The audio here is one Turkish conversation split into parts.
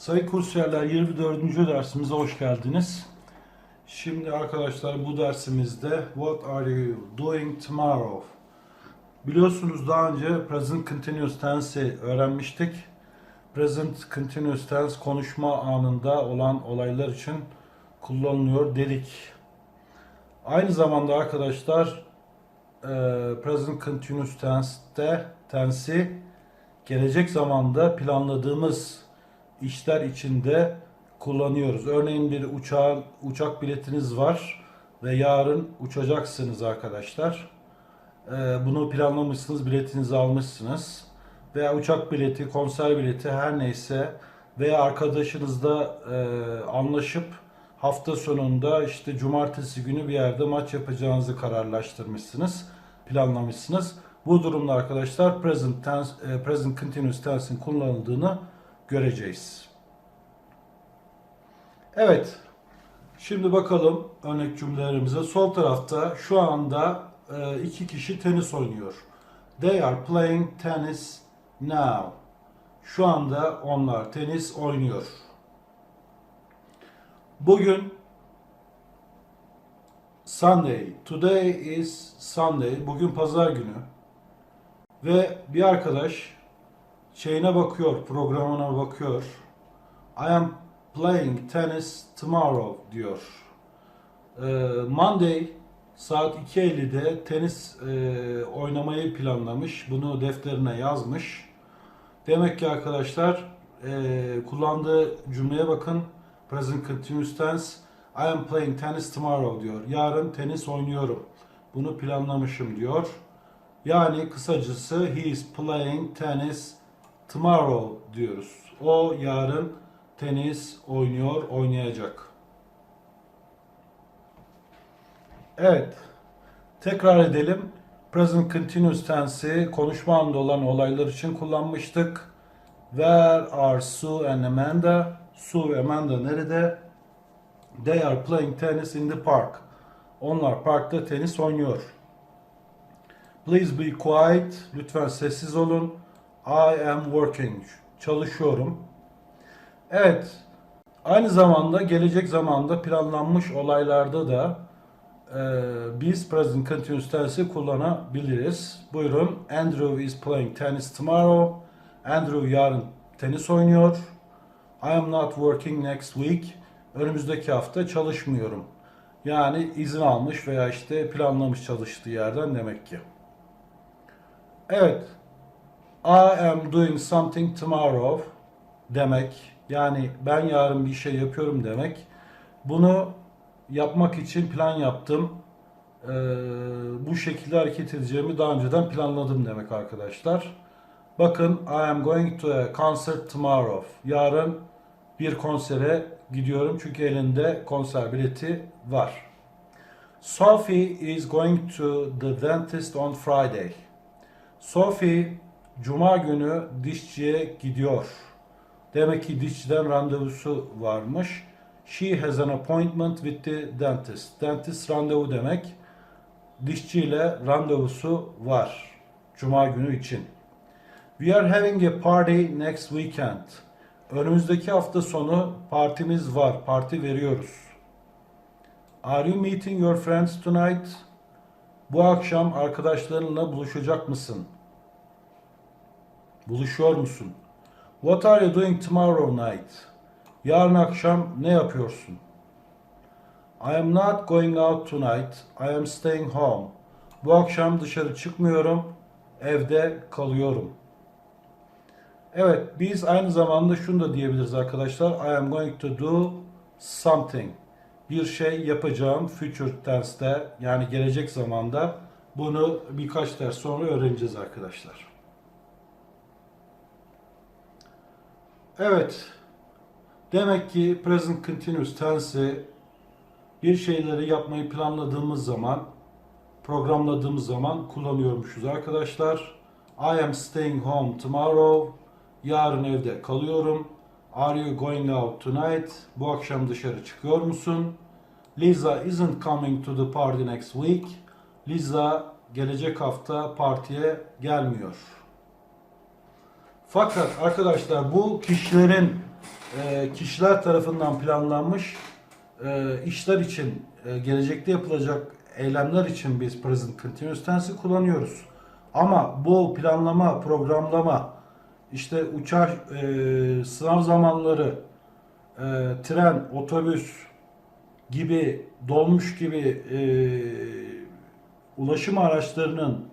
Sayın kursiyerler 24. dersimize hoş geldiniz. Şimdi arkadaşlar bu dersimizde What are you doing tomorrow? Biliyorsunuz daha önce Present Continuous Tense'i öğrenmiştik. Present Continuous Tense konuşma anında olan olaylar için kullanılıyor dedik. Aynı zamanda arkadaşlar e, Present Continuous Tense'te tense'i gelecek zamanda planladığımız işler içinde kullanıyoruz. Örneğin bir uçağın uçak biletiniz var ve yarın uçacaksınız arkadaşlar. Ee, bunu planlamışsınız, biletinizi almışsınız. Veya uçak bileti, konser bileti her neyse veya arkadaşınızla e, anlaşıp hafta sonunda işte cumartesi günü bir yerde maç yapacağınızı kararlaştırmışsınız, planlamışsınız. Bu durumda arkadaşlar present tense, e, present continuous tense'in kullanıldığını göreceğiz. Evet. Şimdi bakalım örnek cümlelerimize. Sol tarafta şu anda e, iki kişi tenis oynuyor. They are playing tennis now. Şu anda onlar tenis oynuyor. Bugün Sunday. Today is Sunday. Bugün pazar günü. Ve bir arkadaş şeyine bakıyor, programına bakıyor. I am playing tennis tomorrow diyor. Ee, Monday saat 2.50'de tenis e, oynamayı planlamış. Bunu defterine yazmış. Demek ki arkadaşlar e, kullandığı cümleye bakın. Present continuous tense. I am playing tennis tomorrow diyor. Yarın tenis oynuyorum. Bunu planlamışım diyor. Yani kısacası he is playing tennis tomorrow diyoruz. O yarın tenis oynuyor, oynayacak. Evet. Tekrar edelim. Present continuous tense'i konuşma anında olan olaylar için kullanmıştık. Where are Sue and Amanda? Sue ve Amanda nerede? They are playing tennis in the park. Onlar parkta tenis oynuyor. Please be quiet. Lütfen sessiz olun. I am working. Çalışıyorum. Evet. Aynı zamanda gelecek zamanda planlanmış olaylarda da e, biz present continuous tense'i kullanabiliriz. Buyurun. Andrew is playing tennis tomorrow. Andrew yarın tenis oynuyor. I am not working next week. Önümüzdeki hafta çalışmıyorum. Yani izin almış veya işte planlamış çalıştığı yerden demek ki. Evet. I am doing something tomorrow demek. Yani ben yarın bir şey yapıyorum demek. Bunu yapmak için plan yaptım. Ee, bu şekilde hareket edeceğimi daha önceden planladım demek arkadaşlar. Bakın I am going to a concert tomorrow. Yarın bir konsere gidiyorum çünkü elinde konser bileti var. Sophie is going to the dentist on Friday. Sophie cuma günü dişçiye gidiyor. Demek ki dişçiden randevusu varmış. She has an appointment with the dentist. Dentist randevu demek. Dişçiyle randevusu var. Cuma günü için. We are having a party next weekend. Önümüzdeki hafta sonu partimiz var. Parti veriyoruz. Are you meeting your friends tonight? Bu akşam arkadaşlarınla buluşacak mısın? Buluşuyor musun? What are you doing tomorrow night? Yarın akşam ne yapıyorsun? I am not going out tonight. I am staying home. Bu akşam dışarı çıkmıyorum. Evde kalıyorum. Evet, biz aynı zamanda şunu da diyebiliriz arkadaşlar. I am going to do something. Bir şey yapacağım future tense'te yani gelecek zamanda. Bunu birkaç ders sonra öğreneceğiz arkadaşlar. Evet. Demek ki present continuous tense'i bir şeyleri yapmayı planladığımız zaman, programladığımız zaman kullanıyormuşuz arkadaşlar. I am staying home tomorrow. Yarın evde kalıyorum. Are you going out tonight? Bu akşam dışarı çıkıyor musun? Lisa isn't coming to the party next week. Lisa gelecek hafta partiye gelmiyor. Fakat arkadaşlar bu kişilerin e, kişiler tarafından planlanmış e, işler için, e, gelecekte yapılacak eylemler için biz present continuous tense'i kullanıyoruz. Ama bu planlama, programlama, işte uçak, e, sınav zamanları, e, tren, otobüs gibi, dolmuş gibi e, ulaşım araçlarının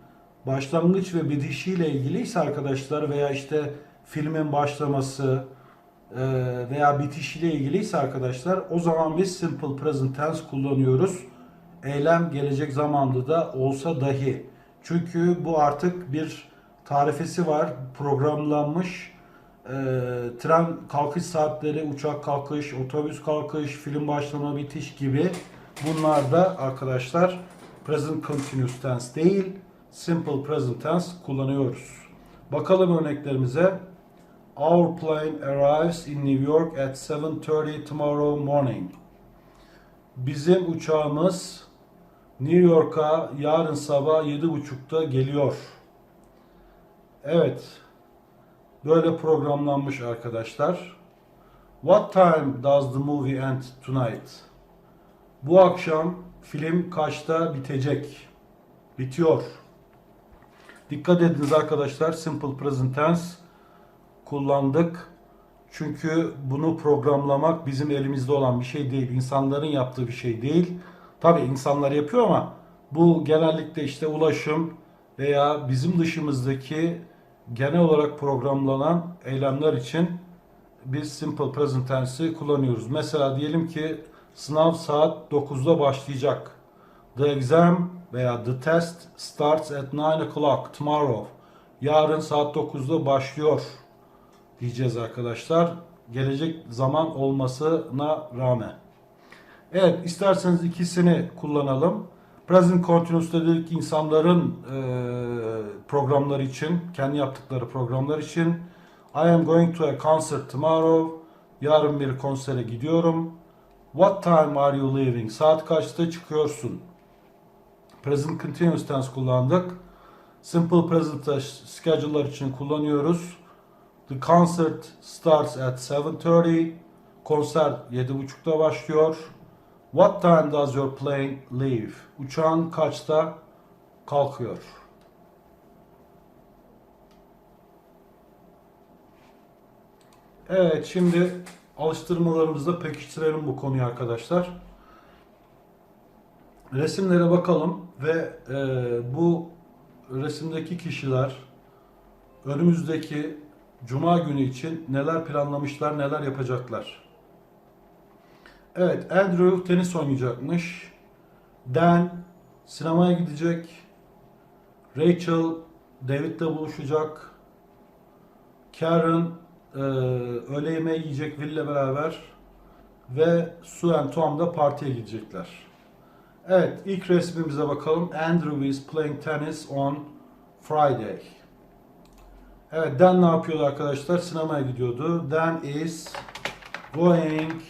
başlangıç ve bitişiyle ilgiliyse arkadaşlar veya işte filmin başlaması e, veya bitişiyle ilgiliyse arkadaşlar o zaman biz simple present tense kullanıyoruz. Eylem gelecek zamanda da olsa dahi. Çünkü bu artık bir tarifesi var, programlanmış. E, tren kalkış saatleri, uçak kalkış, otobüs kalkış, film başlama bitiş gibi bunlar da arkadaşlar present continuous tense değil, simple present tense kullanıyoruz. Bakalım örneklerimize. Our plane arrives in New York at 7:30 tomorrow morning. Bizim uçağımız New York'a yarın sabah 7.30'da geliyor. Evet. Böyle programlanmış arkadaşlar. What time does the movie end tonight? Bu akşam film kaçta bitecek? Bitiyor. Dikkat ediniz arkadaşlar. Simple present tense kullandık. Çünkü bunu programlamak bizim elimizde olan bir şey değil. İnsanların yaptığı bir şey değil. Tabi insanlar yapıyor ama bu genellikle işte ulaşım veya bizim dışımızdaki genel olarak programlanan eylemler için biz simple present tense'i kullanıyoruz. Mesela diyelim ki sınav saat 9'da başlayacak. The exam veya the test starts at 9 o'clock tomorrow. Yarın saat 9'da başlıyor diyeceğiz arkadaşlar. Gelecek zaman olmasına rağmen. Evet isterseniz ikisini kullanalım. Present Continuous dedik insanların e, programları için, kendi yaptıkları programlar için. I am going to a concert tomorrow. Yarın bir konsere gidiyorum. What time are you leaving? Saat kaçta çıkıyorsun? Present Continuous tense kullandık. Simple Present schedule'lar için kullanıyoruz. The concert starts at 7.30. Konser 7.30'da başlıyor. What time does your plane leave? Uçağın kaçta kalkıyor? Evet şimdi alıştırmalarımızda pekiştirelim bu konuyu arkadaşlar. Resimlere bakalım ve e, bu resimdeki kişiler önümüzdeki Cuma günü için neler planlamışlar, neler yapacaklar. Evet, Andrew tenis oynayacakmış. Dan sinemaya gidecek. Rachel David'le buluşacak. Karen e, öğle yemeği yiyecek Will'le beraber. Ve Sue and Tom da partiye gidecekler. Evet, ilk resmimize bakalım. Andrew is playing tennis on Friday. Evet, Dan ne yapıyordu arkadaşlar? Sinemaya gidiyordu. Dan is going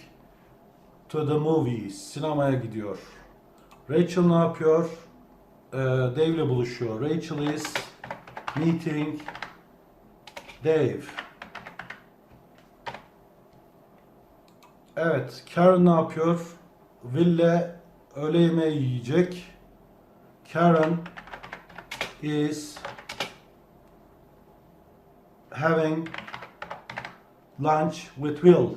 to the movies. Sinemaya gidiyor. Rachel ne yapıyor? Ee, Dave ile buluşuyor. Rachel is meeting Dave. Evet, Karen ne yapıyor? Will'le öğle yemeği yiyecek. Karen is having lunch with Will.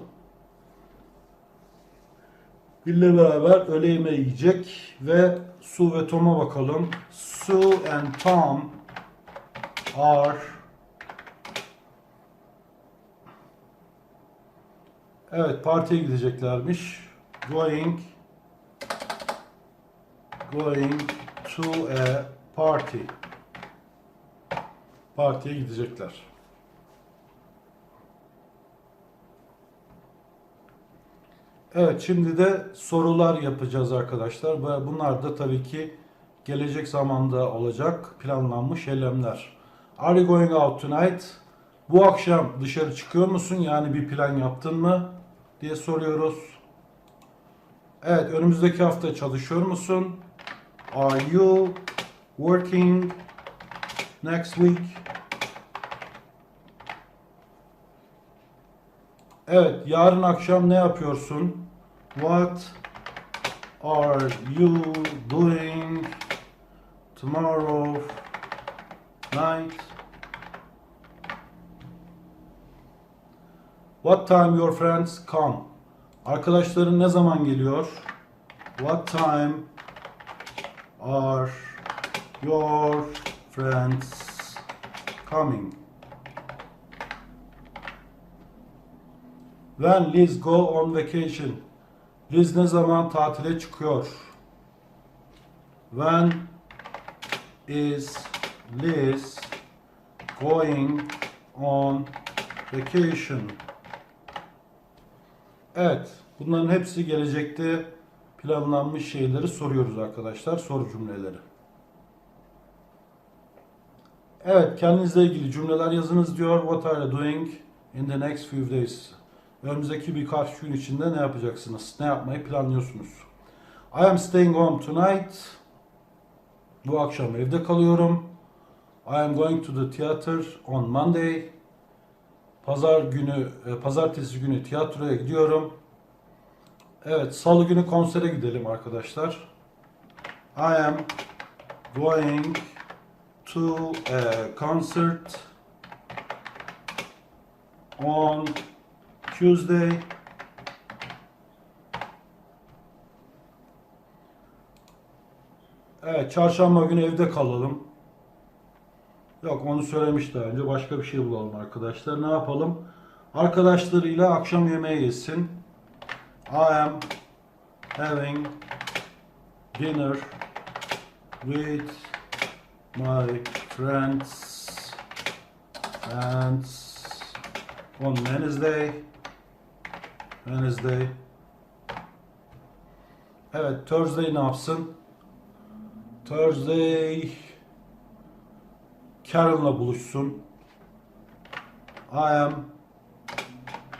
Will'le beraber öğle yemeği yiyecek ve Sue ve Tom'a bakalım. Sue and Tom are Evet partiye gideceklermiş. Going going to a party. Partiye gidecekler. Evet şimdi de sorular yapacağız arkadaşlar ve bunlar da tabii ki gelecek zamanda olacak planlanmış eylemler. Are you going out tonight? Bu akşam dışarı çıkıyor musun? Yani bir plan yaptın mı? diye soruyoruz. Evet önümüzdeki hafta çalışıyor musun? Are you working next week? Evet, yarın akşam ne yapıyorsun? What are you doing tomorrow night? What time your friends come? Arkadaşların ne zaman geliyor? What time are your friends coming? When Liz go on vacation? Liz ne zaman tatile çıkıyor? When is Liz going on vacation? Evet, bunların hepsi gelecekte planlanmış şeyleri soruyoruz arkadaşlar, soru cümleleri. Evet, kendinizle ilgili cümleler yazınız diyor. What are you doing in the next few days? Önümüzdeki birkaç gün içinde ne yapacaksınız? Ne yapmayı planlıyorsunuz? I am staying home tonight. Bu akşam evde kalıyorum. I am going to the theater on Monday. Pazar günü, e, pazartesi günü tiyatroya gidiyorum. Evet, salı günü konsere gidelim arkadaşlar. I am going to a concert on Tuesday. Evet, çarşamba günü evde kalalım. Yok, onu söylemiş daha önce. Başka bir şey bulalım arkadaşlar. Ne yapalım? Arkadaşlarıyla akşam yemeği yesin. I am having dinner with my friends and on Wednesday Wednesday Evet Thursday ne yapsın? Thursday Karen'la buluşsun. I am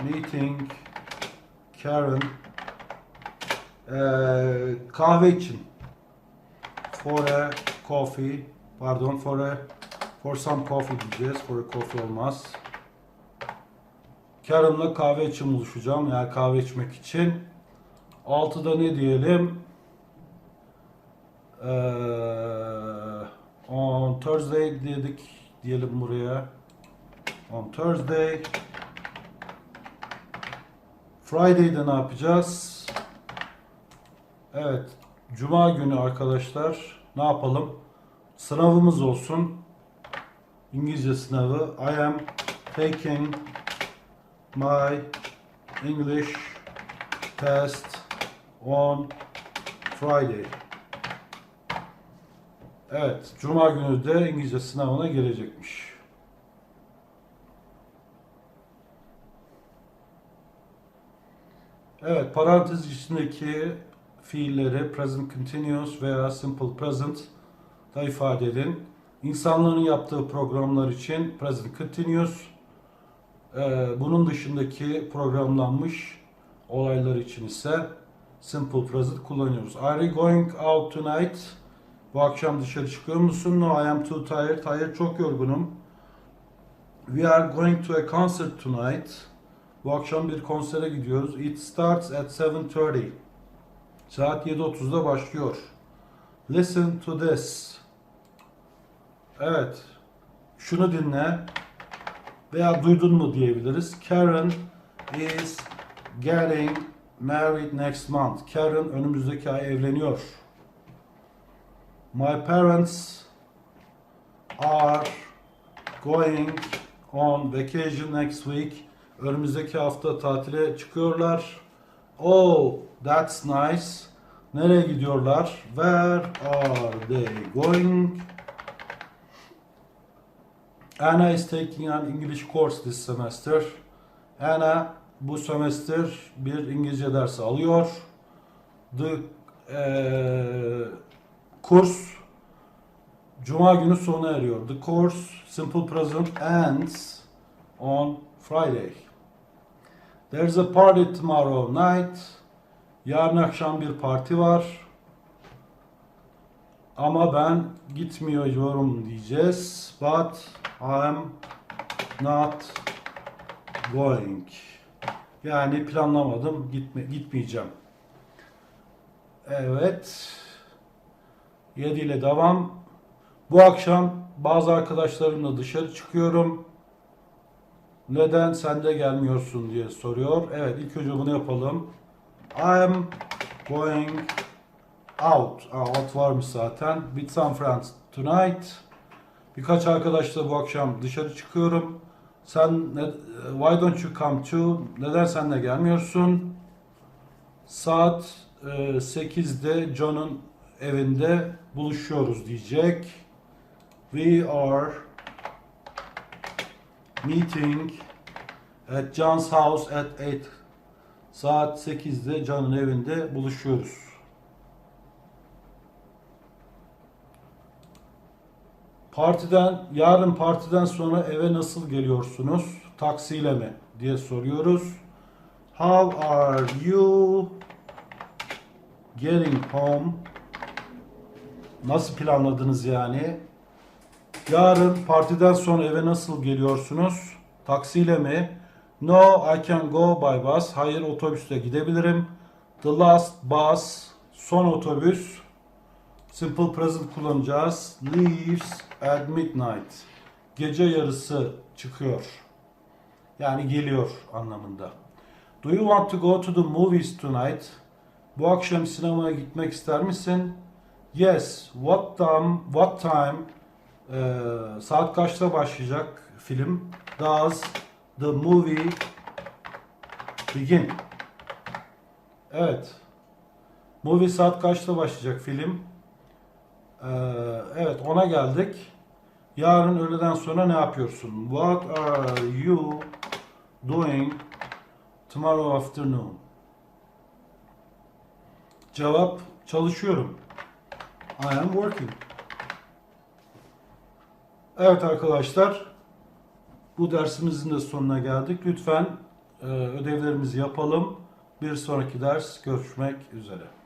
meeting Karen Ee, kahve için. For a coffee pardon for a for some coffee diyeceğiz. For a coffee olmaz. Karen'la kahve için buluşacağım yani kahve içmek için. 6'da ne diyelim? Ee, on Thursday dedik diyelim buraya. On Thursday Friday'de ne yapacağız? Evet, Cuma günü arkadaşlar ne yapalım? Sınavımız olsun. İngilizce sınavı. I am taking my English test on Friday. Evet, Cuma günü de İngilizce sınavına gelecekmiş. Evet, parantez içindeki fiilleri present continuous veya simple present da ifade edin. İnsanların yaptığı programlar için present continuous, ee, bunun dışındaki programlanmış olaylar için ise simple present kullanıyoruz. Are you going out tonight? Bu akşam dışarı çıkıyor musun? No, I am too tired. Hayır, çok yorgunum. We are going to a concert tonight. Bu akşam bir konsere gidiyoruz. It starts at 7.30. Saat 7.30'da başlıyor. Listen to this. Evet. Şunu dinle. Veya duydun mu diyebiliriz. Karen is getting married next month. Karen önümüzdeki ay evleniyor. My parents are going on vacation next week. Önümüzdeki hafta tatile çıkıyorlar. Oh, that's nice. Nereye gidiyorlar? Where are they going? Anna is taking an English course this semester. Anna bu semester bir İngilizce dersi alıyor. The eee, kurs Cuma günü sona eriyor. The course simple present ends on Friday. There's a party tomorrow night. Yarın akşam bir parti var. Ama ben gitmiyorum diyeceğiz. But I'm not going. Yani planlamadım, gitme, gitmeyeceğim. Evet. 7 ile devam. Bu akşam bazı arkadaşlarımla dışarı çıkıyorum. Neden sen de gelmiyorsun diye soruyor. Evet ilk önce bunu yapalım. I'm going out. Aa, out varmış zaten. With some friends tonight. Birkaç arkadaşla bu akşam dışarı çıkıyorum. Sen ne, why don't you come too? Neden sen de gelmiyorsun? Saat e, 8'de John'un evinde buluşuyoruz diyecek. We are meeting at John's house at 8. Saat 8'de John'un evinde buluşuyoruz. Partiden, yarın partiden sonra eve nasıl geliyorsunuz? Taksiyle mi? diye soruyoruz. How are you getting home? Nasıl planladınız yani? Yarın partiden sonra eve nasıl geliyorsunuz? Taksiyle mi? No, I can go by bus. Hayır, otobüsle gidebilirim. The last bus, son otobüs. Simple present kullanacağız. Leaves at midnight. Gece yarısı çıkıyor. Yani geliyor anlamında. Do you want to go to the movies tonight? Bu akşam sinemaya gitmek ister misin? Yes. What time? What time? Ee, saat kaçta başlayacak film? Does the movie begin? Evet. Movie saat kaçta başlayacak film? Ee, evet ona geldik. Yarın öğleden sonra ne yapıyorsun? What are you doing tomorrow afternoon? Cevap çalışıyorum. I am working. Evet arkadaşlar. Bu dersimizin de sonuna geldik. Lütfen e, ödevlerimizi yapalım. Bir sonraki ders görüşmek üzere.